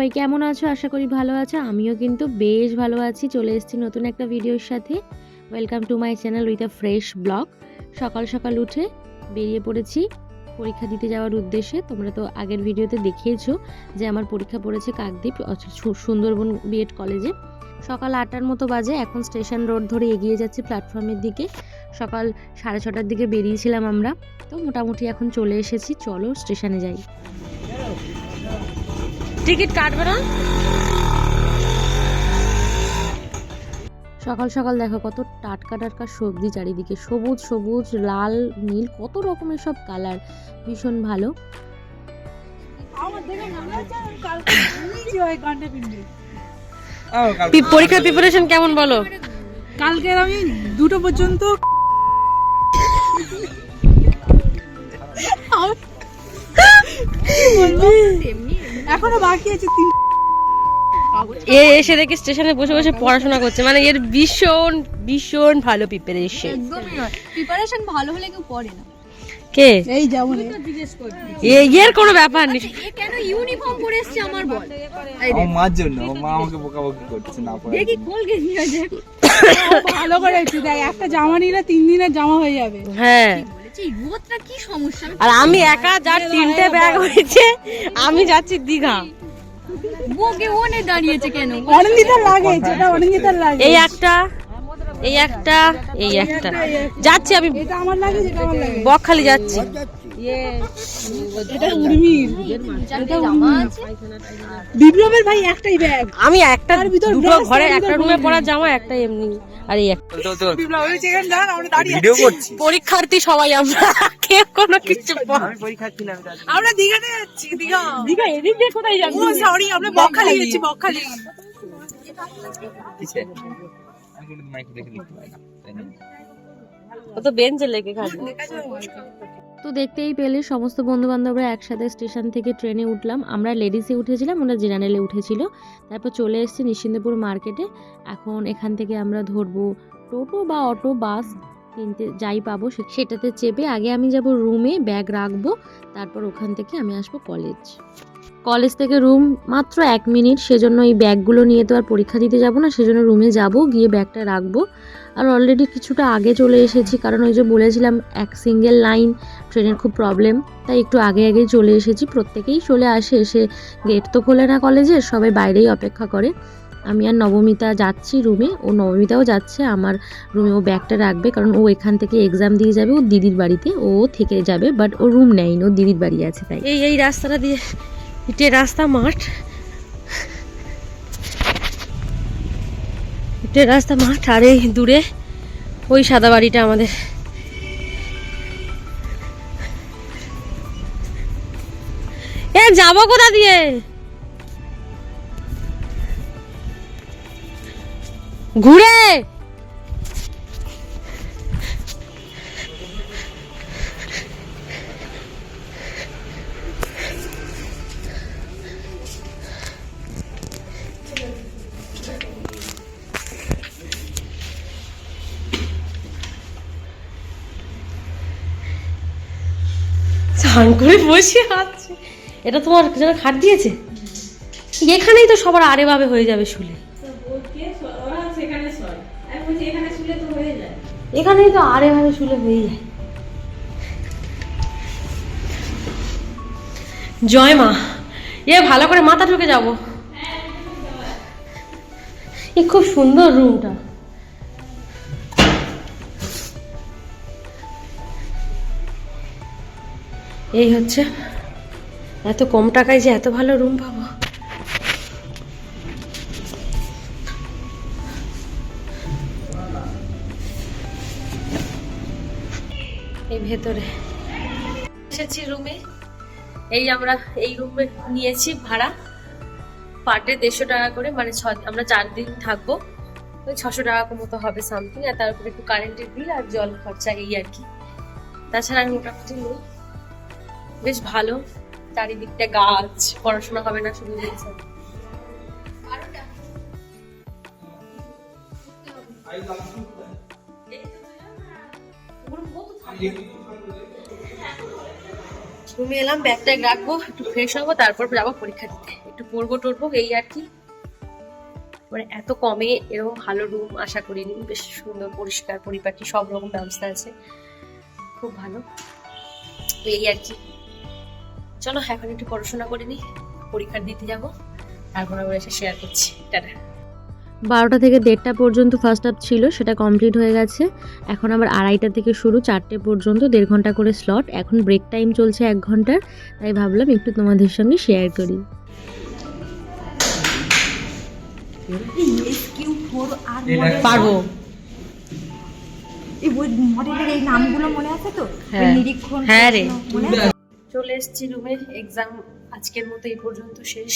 সবাই কেমন আছো? আশা করি ভালো আছো। আমিও কিন্তু বেশ ভালো আছি। চলে এসেছি নতুন একটা ভিডিওর সাথে। Welcome to my channel with a fresh blog সকাল সকাল উঠে বেরিয়ে পড়েছি পরীক্ষা দিতে যাওয়ার উদ্দেশ্যে। তোমরা তো আগের ভিডিওতে দেখিয়েছো যে আমার পরীক্ষা পড়েছে কাকদ্বীপ সুন্দরবন বিএড কলেজে সকাল আটটার মতো বাজে। এখন স্টেশন রোড ধরে এগিয়ে যাচ্ছি প্ল্যাটফর্মের দিকে। সকাল সাড়ে ছটার দিকে বেরিয়েছিলাম আমরা। তো মোটামুটি এখন চলে এসেছি। চলো স্টেশনে যাই। টিকিট কাটবে না? সকাল সকাল দেখো কত টাটকা টাটকা সবজি চারিদিকে। সবুজ সবুজ লাল নীল কত রকমের সব কালার। ভীষণ ভালো। পরীক্ষার প্রিপারেশন কেমন বলো? কালকে আমি দুটো পর্যন্ত এখনও বাকি আছে তিন এ এসে দেখি স্টেশনে বসে বসে পড়াশোনা করছে। মানে এর ভীষণ ভীষণ ভালো প্রিপারেশন একদমই নয়। প্রিপারেশন ভালো হলে কেউ পড়ে না। কে? এই এর কোনো ব্যাপার নেই। কেন ইউনিফর্ম পরে এসছে আমার বল? আমার মার জন্য মা আমাকে বকাবকি করছে না পড়ার দেখি জন্য। কোল ভালো করে দেখ একটা জামা নিলে তিন দিনের জামা হয়ে যাবে। হ্যাঁ। রোদটা কি সমস্যা? আমি আর আমি একা যার তিনটে ব্যাগ হয়েছে আমি যাচ্ছি দিঘা। বকে ওনে দাঁড়িয়েছে কেন? অনিন্দিতার লাগে যেটা অনিন্দিতার লাগে। এই একটা এই একটা এই একটা। যাচ্ছি আমি এটা আমার লাগে যেটা আমার লাগে। বকখালি যাচ্ছি। এটা উর্মির। চারটে বিপ্লবের ভাই একটাই ব্যাগ আমি একটা ভিতর দুটো ঘরে একটা রুমে নেই। জামা একটা এমনি। আর এই একটা তো তো বিপ্লব ওই সেখানে দাঁড়ান আমরা দাঁড়িয়ে ভিডিও করছি। পরীক্ষার্থী সবাই আমরা কেউ কোনো কিছু আমি আমরা দীঘাতে যাচ্ছি দীঘা। দীঘা এদিক দিয়ে কোথায় ও সরি আমরা বকখালি। যাচ্ছি বকখালি। আমি মাইক দেখে লিখতে পারি না? তো দেখতেই পেলে সমস্ত বন্ধু বান্ধবরা একসাথে স্টেশন থেকে ট্রেনে উঠলাম। আমরা লেডিসে উঠেছিলাম, ওরা জেনারেলে উঠেছিল। তারপর চলে এসেছি নিশ্চিন্দপুর মার্কেটে। এখন এখান থেকে আমরা ধরবো টোটো বা অটো, বাস তিনটে যাই পাবো সেটাতে চেপে আগে আমি যাব রুমে, ব্যাগ রাখব, তারপর ওখান থেকে আমি আসব কলেজ কলেজ থেকে রুম মাত্র এক মিনিট সেজন্য এই ব্যাগগুলো নিয়ে তো আর পরীক্ষা দিতে যাব না, সেজন্য রুমে যাব, গিয়ে ব্যাগটা রাখব। আর অলরেডি কিছুটা আগে চলে এসেছি, কারণ ওই যে বলেছিলাম, এক সিঙ্গেল লাইন ট্রেনের খুব প্রবলেম তাই একটু আগে আগেই চলে এসেছি। প্রত্যেকেই চলে আসে, এসে গেট তো খোলে না কলেজের সবাই বাইরেই অপেক্ষা করে। আমি আর নবমিতা যাচ্ছি রুমে ও নবমিতাও যাচ্ছে, আমার রুমে ও ব্যাগটা রাখবে, কারণ ও এখান থেকে এক্সাম দিয়ে যাবে ও দিদির বাড়িতে। ও থেকে যাবে বাট ও রুম নেয়নি ও দিদির বাড়ি আছে তাই। এই এই রাস্তাটা দিয়ে হেঁটে রাস্তা মাঠ। হেঁটে রাস্তা মাঠ, আর এই দূরে ওই সাদা বাড়িটা আমাদের। এ, যাব কোথা দিয়ে? ঘুরে। স্নান করে বসে আছে এটা তোমার যেন খাট দিয়েছে? এখানেই তো সবার আরে ভাবে হয়ে যাবে শুলে। এখানেই তো আরে ভাবে শুলে হয়ে যায়। জয় মা, এ ভালো করে মাথা ঢুকে যাব। এ খুব সুন্দর রুমটা। এই হচ্ছে, এত কম টাকায় যে এত ভালো রুম পাবো। ভেতরে। এসেছি রুমে এই আমরা এই রুমে নিয়েছি ভাড়া। পার ডে দেড়শো টাকা করে মানে ছ আমরা চার দিন থাকব। ওই ছশো টাকা মতো হবে সামথিং আর তার উপরে একটু কারেন্টের বিল আর জল খরচা এই আর কি। তাছাড়া আর মোটামুটি নেই। বেশ ভালো। চারিদিকটা গাছ, পড়াশোনা হবে না শুধু সব। রুমে এলাম ব্যাগটা রাখব, একটু ফ্রেশ হব, তারপর যাব পরীক্ষা দিতে। একটু পড়ব টরবো এই আর কি। মানে এত কমে এরকম ভালো রুম আশা করিনি। বেশ সুন্দর, পরিষ্কার, পরিপাটি, সব রকম ব্যবস্থা আছে। খুব ভালো। এই আর কি। চলো, এখন একটু পড়াশোনা করে নিই পরীক্ষার দিতে যাব, তারপর আবার এসে শেয়ার করছি। টাটা। বারোটা থেকে দেড়টা পর্যন্ত ফার্স্ট আপ ছিল সেটা কমপ্লিট হয়ে গেছে। এখন আবার আড়াইটা থেকে শুরু চারটে পর্যন্ত দেড় ঘণ্টা করে স্লট এখন ব্রেক টাইম চলছে এক ঘণ্টার তাই ভাবলাম একটু তোমাদের সঙ্গে শেয়ার করি। পারব। এই বই মডেলের এই নামগুলো মনে আছে তো? হ্যাঁ। নিরীক্ষণ হ্যাঁ রে। চলে এসেছি রুমে এক্সাম আজকের মতো এই পর্যন্ত শেষ।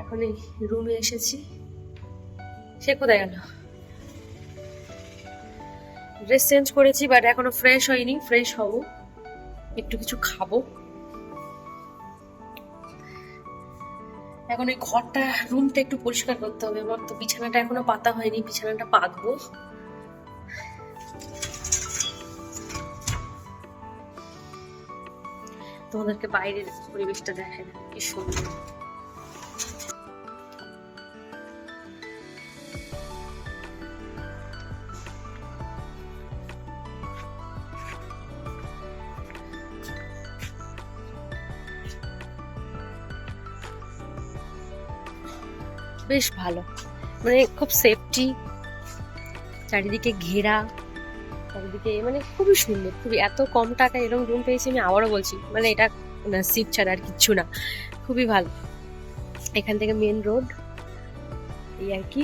এখন এই রুমে এসেছি। সে কোথায় গেল? ড্রেস চেঞ্জ করেছি বাট এখনও ফ্রেশ হয়নি। ফ্রেশ হব। একটু কিছু খাব। এখন ওই ঘরটা রুমটা একটু পরিষ্কার করতে হবে। আমার তো বিছানাটা এখনও পাতা হয়নি, বিছানাটা পাতবো। তোমাদেরকে বাইরের পরিবেশটা দেখেন কি সুন্দর। বেশ ভালো। মানে খুব সেফটি চারিদিকে ঘেরা, চারিদিকে মানে খুবই সুন্দর, খুবই এত কম টাকা এরকম রুম পেয়েছি আমি আবারও বলছি মানে এটা সিট ছাড়া আর কিচ্ছু না, খুবই ভালো। এখান থেকে মেন রোড এই আর কি।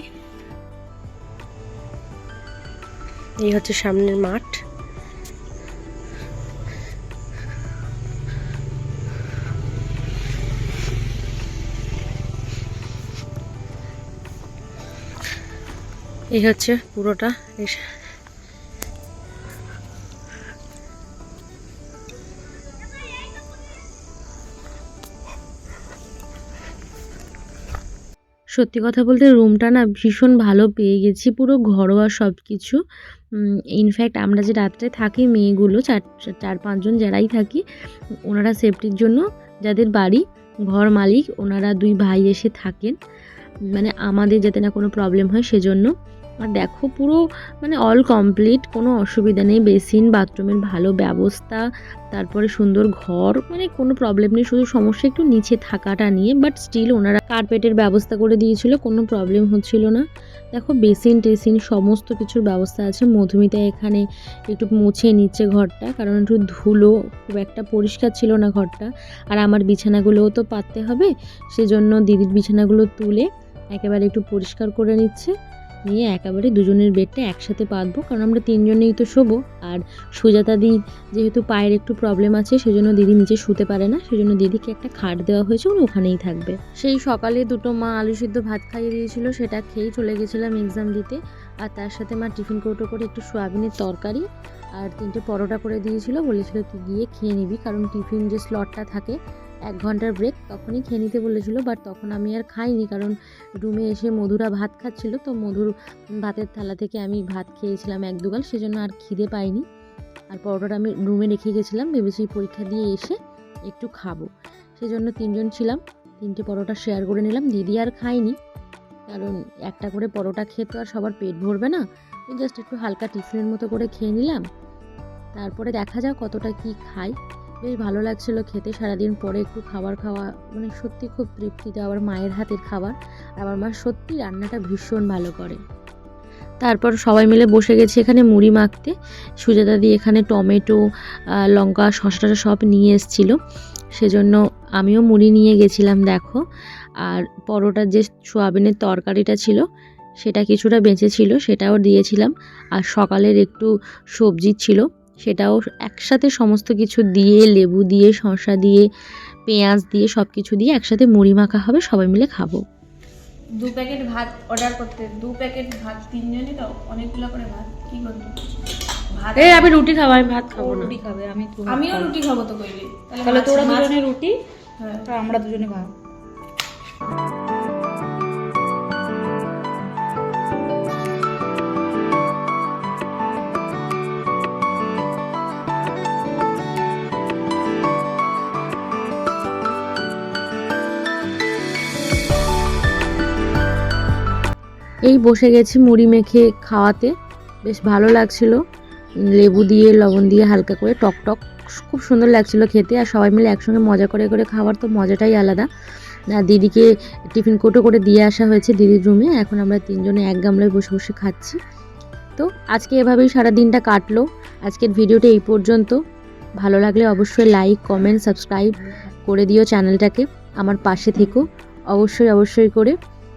এই হচ্ছে সামনের মাঠ। এই হচ্ছে পুরোটা। সত্যি কথা বলতে রুমটা না ভীষণ ভালো পেয়ে গেছি, পুরো ঘরোয়া সব কিছু ইনফ্যাক্ট আমরা যে রাত্রে থাকি, মেয়েগুলো চার চার পাঁচজন যারাই থাকি, ওনারা সেফটির জন্য যাদের বাড়ি, ঘর মালিক, ওনারা দুই ভাই এসে থাকেন। মানে আমাদের যাতে না কোনো প্রবলেম হয়, সেজন্য আর দেখো পুরো মানে অল কমপ্লিট কোনো অসুবিধা নেই। বেসিন বাথরুমের ভালো ব্যবস্থা, তারপরে সুন্দর ঘর মানে কোনো প্রবলেম নেই। শুধু সমস্যা একটু নিচে থাকাটা নিয়ে বাট স্টিল ওনারা কার্পেটের ব্যবস্থা করে দিয়েছিল, কোনো প্রবলেম হচ্ছিল না। দেখো বেসিন টেসিন, সমস্ত কিছুর ব্যবস্থা আছে। মধুমিতা এখানে একটু মুছে নিচ্ছে ঘরটা, কারণ একটু ধুলো খুব একটা পরিষ্কার ছিল না ঘরটা। আর আমার বিছানাগুলোও তো পাততে হবে, সেজন্য দিদির বিছানাগুলো তুলে একেবারে একটু পরিষ্কার করে নিচ্ছে। নিয়ে একেবারে দুজনের বেডটা একসাথে পাতবো, কারণ আমরা তিনজনেই তো শোবো। আর সুজাতা দি যেহেতু পায়ের একটু প্রবলেম আছে, সেজন্য দিদি নিচে শুতে পারে না, সেজন্য দিদিকে একটা খাট দেওয়া হয়েছে, উনি ওখানেই থাকবে। সেই সকালে দুটো মা আলু সিদ্ধ ভাত খাইয়ে দিয়েছিল, সেটা খেয়েই চলে গেছিলাম এক্সাম দিতে। আর তার সাথে মা টিফিন কৌটো করে একটু সোয়াবিনের তরকারি আর তিনটে পরোটা করে দিয়েছিল, বলেছিল তুই গিয়ে খেয়ে নিবি, কারণ টিফিন যে স্লটটা থাকে এক ঘণ্টার ব্রেক তখনই খেয়ে নিতে বলেছিল বাট তখন আমি আর খাইনি কারণ রুমে এসে মধুরা ভাত খাচ্ছিল। তো মধুর ভাতের থালা থেকে আমি ভাত খেয়েছিলাম এক দুগাল, সেজন্য আর খিদে পাইনি। আর পরোটাটা আমি রুমে রেখে গেছিলাম, ভেবেছি পরীক্ষা দিয়ে এসে একটু খাব। সেজন্য তিনজন ছিলাম, তিনটে পরোটা শেয়ার করে নিলাম, দিদি আর খাইনি। কারণ একটা করে পরোটা খেয়ে তো আর সবার পেট ভরবে না। জাস্ট একটু হালকা টিফিনের মতো করে খেয়ে নিলাম। তারপরে দেখা যাক কতটা কি খাই। বেশ ভালো লাগছিল খেতে। সারাদিন পরে একটু খাবার খাওয়া মানে সত্যি খুব তৃপ্তিতে আবার মায়ের হাতের খাবার। আর আমার মা সত্যি রান্নাটা ভীষণ ভালো করে। তারপর সবাই মিলে বসে গেছি এখানে মুড়ি মাখতে। সুজাতা দি এখানে টমেটো লঙ্কা শসা সব নিয়ে এসেছিল। সেজন্য আমিও মুড়ি নিয়ে গেছিলাম, দেখো। আর পরোটার যে সোয়াবিনের তরকারিটা ছিল, সেটা কিছুটা বেঁচে ছিল সেটাও দিয়েছিলাম। আর সকালের একটু সবজি ছিল। সেটাও একসাথে সমস্ত কিছু দিয়ে লেবু দিয়ে শসা দিয়ে পেঁয়াজ দিয়ে সব কিছু দিয়ে একসাথে মুড়ি মাখা হবে সবাই মিলে খাব। দু প্যাকেট ভাত অর্ডার করতে। দু প্যাকেট ভাত তিনজনই তো? অনেকগুলো করে ভাত? কি করব ভাত এই আমি রুটি খাব আমি ভাত খাব রুটি খাবে আমি আমিও রুটি খাব তো কইলি তাহলে তোরা দুজনে রুটি হ্যাঁ আমরা দুজনে ভাত এই বসে গেছি মুড়ি মেখে খাওয়াতে। বেশ ভালো লাগছিল। লেবু দিয়ে, লবণ দিয়ে হালকা করে টক টক। খুব সুন্দর লাগছিল খেতে আর সবাই মিলে একসঙ্গে মজা করে করে খাওয়ার তো মজাটাই আলাদা। দিদিকে টিফিন কোটো করে দিয়ে আসা হয়েছে দিদির রুমে। এখন আমরা তিনজনে এক গামলায় বসে বসে খাচ্ছি। তো, আজকে এভাবেই সারা দিনটা কাটলো। আজকের ভিডিওটা এই পর্যন্ত। ভালো লাগলে অবশ্যই লাইক কমেন্ট সাবস্ক্রাইব করে দিও চ্যানেলটাকে। আমার পাশে থেকো। অবশ্যই অবশ্যই করে